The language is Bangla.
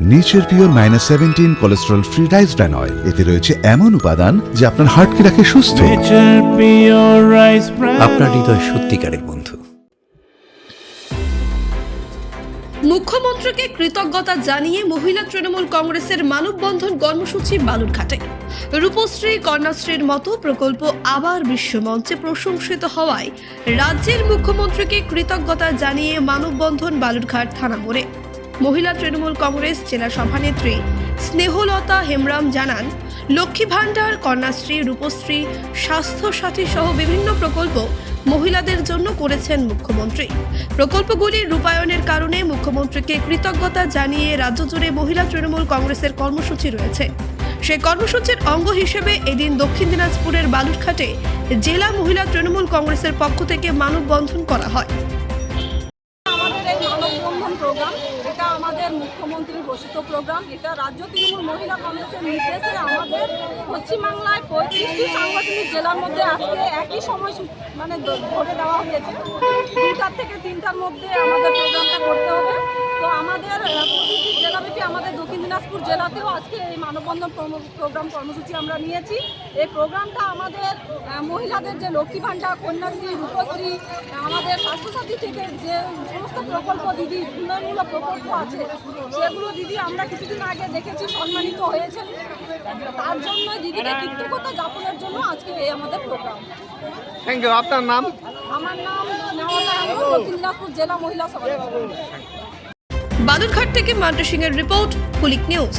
Nature pure minus seventeen cholesterol free rice bran oil এতে রয়েছে এমন উপাদান যা আপনার হার্টকে রাখে সুস্থ. আপনার হৃদয় সত্যিকারের বন্ধু। মুখ্যমন্ত্রীকে কৃতজ্ঞতা জানিয়ে মহিলা তৃণমূল কংগ্রেসের মানববন্ধন কর্মসূচি বালুরঘাটে। রূপশ্রী কন্যাশ্রীর মতো প্রকল্প আবার বিশ্বমঞ্চে প্রশংসিত হওয়ায় রাজ্যের মুখ্যমন্ত্রীকে কৃতজ্ঞতা জানিয়ে মানববন্ধন বালুরঘাট থানা মোড়ে। মহিলা তৃণমূল কংগ্রেস জেলা সভানেত্রী স্নেহলতা হেমরাম জানান, লক্ষ্মী ভাণ্ডার, কন্যাশ্রী, রূপশ্রী স্বাস্থ্যসাথী সহ বিভিন্ন প্রকল্প মহিলাদের জন্য করেছেন মুখ্যমন্ত্রী। প্রকল্পগুলির রূপায়ণের কারণে মুখ্যমন্ত্রীকে কৃতজ্ঞতা জানিয়ে রাজ্য জুড়ে মহিলা তৃণমূল কংগ্রেসের কর্মসূচি রয়েছে। সেই কর্মসূচির অঙ্গ হিসেবে এদিন দক্ষিণ দিনাজপুরের বালুরঘাটে জেলা মহিলা তৃণমূল কংগ্রেসের পক্ষ থেকে মানববন্ধন করা হয়। মানববন্ধন প্রোগ্রাম, এটা আমাদের মুখ্যমন্ত্রীর ঘোষিত প্রোগ্রাম, এটা রাজ্য তৃণমূল মহিলা কংগ্রেসের নির্দেশে আমাদের পশ্চিমবাংলায় পঁয়ত্রিশটি সাংগঠনিক জেলার মধ্যে আজকে একই সময় মানে ধরে দেওয়া হয়েছে। দুটার থেকে তিনটার মধ্যে আমাদের প্রোগ্রামটা করতে হবে। তো আমাদের প্রতিটি জেলাব্যাপী আমাদের দক্ষিণ দিনাজপুর জেলাতেও আজকে এই মানববন্ধন প্রোগ্রাম কর্মসূচি আমরা নিয়েছি। এই প্রোগ্রামটা আমাদের মহিলাদের যে লক্ষ্মী ভাণ্ডার কন্যাশ্রী রূপশ্রী আমাদের স্বাস্থ্যসাথী থেকে যে সমস্ত প্রকল্প দিদি উন্নয়নমূলক প্রকল্প আছে সেগুলো দিদি আমরা কিছুদিন আগে দেখেছি সম্মানিত হয়েছেন। তার জন্য দিদিকে কৃতজ্ঞতা যাপনের জন্য আজকে এই আমাদের প্রোগ্রাম থ্যাংক ইউ আপনার নাম? আমার নাম দিনাজপুর জেলা মহিলা সভা বালুরঘাট থেকে মান্টু সিং এর রিপোর্ট কুলিক নিউজ।